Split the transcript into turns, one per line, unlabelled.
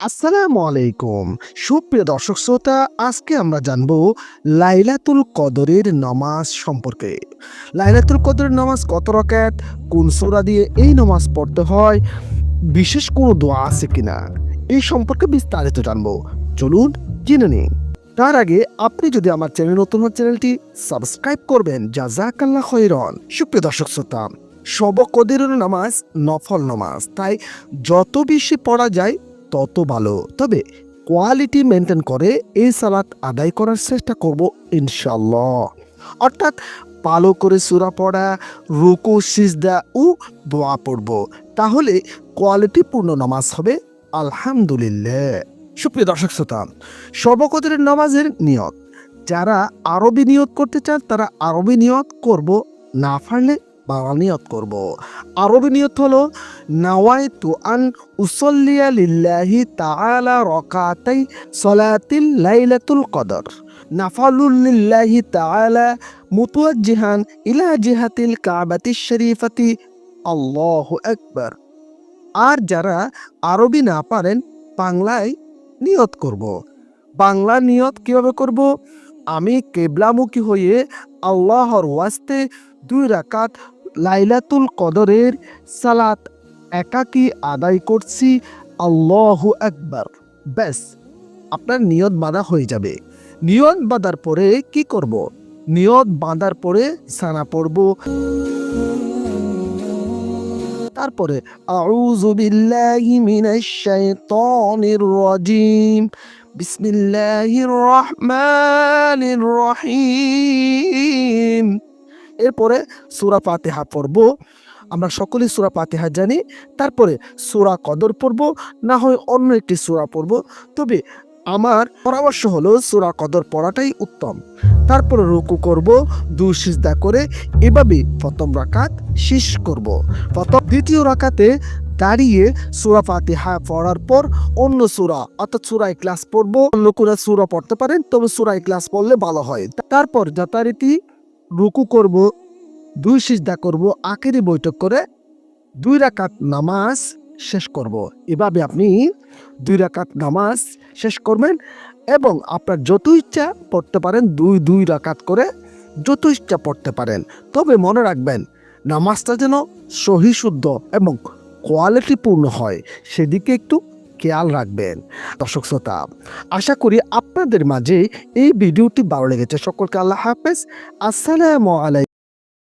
আসসালামু আলাইকুম। সুপ্রিয় দর্শক শ্রোতা, আজকে আমরা জানব লাইলাতুল কদরের নামাজ সম্পর্কে। লাইলাতুল কদরের নামাজ কত রকাত? কোন সূরা দিয়ে এই নামাজ পড়তে হয়? বিশেষ কোনো দোয়া আছে কিনা? এই সম্পর্কে বিস্তারিত জানব। চলুন জেনে নিন তার আগে আপনি যদি আমার চ্যানেল নতুন হন চ্যানেলটি সাবস্ক্রাইব করবেন, জাজাকাল্লাহ খৈরন সুপ্রিয় দর্শক শ্রোতা সব কদিরের নামাজ নফল নামাজ। তাই যত বেশি পড়া যায় তত ভালো। তবে কোয়ালিটি মেনটেন করে এই সালাত আদায় করার চেষ্টা করব ইনশাল্লাহ অর্থাৎ ভালো করে সুরা পড়া, রুকু, সিজদা ও দোয়া পড়ব। তাহলে কোয়ালিটিপূর্ণ নামাজ হবে, আলহামদুলিল্লাহ। সুপ্রিয় দর্শক শ্রোতা সর্বকদরের নামাজের নিয়ত। যারা আরবি নিয়ত করতে চান, তারা আরবি নিয়ত করব, না পারলে বাংলা নিয়ত করব। আরবি নিয়ত হলো উসল্লিয়া লিল্লাহি সলাতিল লাইলাতুল কদর। ইলা আকবার। আর যারা আরবি না পারেন, বাংলায় নিয়ত করব। বাংলা নিয়ত কীভাবে করব? আমি কেবলামুখী হয়ে আল্লাহর ওয়াস্তে দুই রাকাত লাইলাতুল কদরের সালাত একাকি আদায় করছি, আল্লাহু একবার ব্যাস, আপনার নিয়ত বাঁধা হয়ে যাবে। নিয়ত বাঁধার পরে কি করব? নিয়ত বাঁধার পরে সানা পড়ব। তারপরে রাজিম। বিসমিল্লাহির রহমানির রহিম। এরপরে সূরা ফাতিহা পড়ব। আমরা সকলেই সূরা ফাতিহা জানি, তারপরে সূরা কদর পড়ব, না হয় অন্য একটি সূরা পড়ব। তবে আমার পরামর্শ হলো সূরা কদর পড়াটাই উত্তম। তারপরে রুকু করব দু সিজদা করে এভাবে প্রথম রাকাত শেষ করব। প্রথম, দ্বিতীয় রাকাতে দাঁড়িয়ে সূরা ফাতিহা পড়ার পর অন্য সূরা, অর্থাৎ সূরা ক্লাস পড়ব। অন্য কোনো সূরা পড়তে পারেন, তবে সূরা ক্লাস পড়লে ভালো হয়। তারপর যথারীতি রুকু করব, দুই সিজদা করব, আখেরি বৈঠক করে দুই রাকাত নামাজ শেষ করব। এভাবে আপনি দুই রাকাত নামাজ শেষ করবেন এবং আপনার যত ইচ্ছা পড়তে পারেন, দুই দুই রাকাত করে যত ইচ্ছা পড়তে পারেন। তবে মনে রাখবেন, নামাজটা যেন সহি শুদ্ধ এবং কোয়ালিটিপূর্ণ হয়। সেদিকে একটু খেয়াল রাখবেন। দর্শক শ্রোতা, আশা করি আপনাদের মাঝে এই ভিডিওটি ভালো লেগেছে। সকলকে আল্লাহ হাফেজ। আসসালামু আলাইকুম।